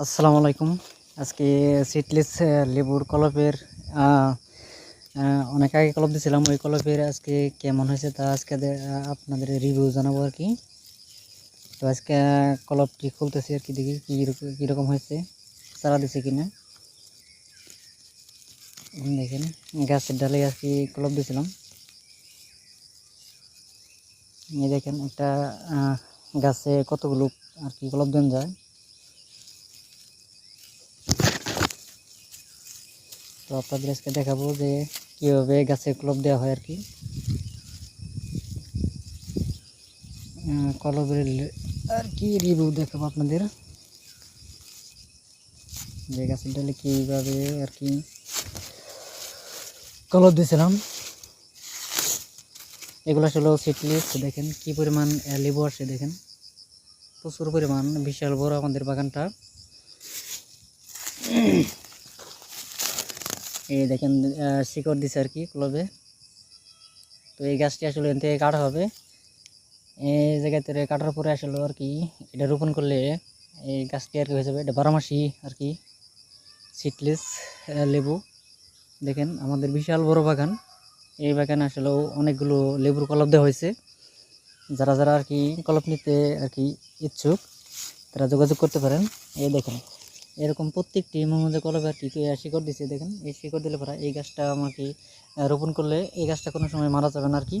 আসসালামু আলাইকুম। আজকে সিটলেস লেবুর কলপের অনেক আগে কলপ দিয়েছিলাম ওই কলপের আজকে কেমন হয়েছে তা আজকে আপনাদের রিভিউ জানাব আর কি। তো আজকে কলপটি খুলতেছি আর কি দেখি কী কীরকম হয়েছে চারা দিছে কিনা। উম, দেখেন গাছের ডালে আর কি কলপ দিয়েছিলাম এই দেখেন একটা গাছে কতগুলো আর কি কলপ দেন যায়। তো আপনাদের আজকে দেখাবো যে কীভাবে গাছে ক্লব দেওয়া হয় আর কি। কলবের আর কি রিভিউ দেখাবো আপনাদের। যে গাছের ডালে কীভাবে আর কি কলব দিয়েছিলাম। এগুলো আসলে সিটলিস দেখেন কি পরিমাণ লেবু আসছে দেখেন। প্রচুর পরিমাণ, বিশাল বড় আমাদের বাগানটা। এই দেখেন শিকড় দিছে আর কি ক্লবে। তো এই গাছটি আসলে এখান থেকে কাটা হবে। এই জায়গাতে কাটার পরে আসলে আর কি এটা রোপণ করলে এই গাছটি আর কি হয়ে যাবে। এটা বারোমাসি আর কি সিটলেস লেবু। দেখেন, আমাদের বিশাল বড় বাগান। এই বাগানে আসলে অনেকগুলো লেবুর কলপ দেওয়া হয়েছে। যারা যারা আর কি কলপ নিতে আর কি ইচ্ছুক, তারা যোগাযোগ করতে পারেন। এই দেখেন। এরকম প্রত্যেকটি কলবে আর কি শিকড় দিচ্ছে দেখেন? এই শিকড় দিলে পরে এই গাছটা আমাকে রোপণ করলে এই গাছটা কোনো সময় মারা যাবে না আর কি।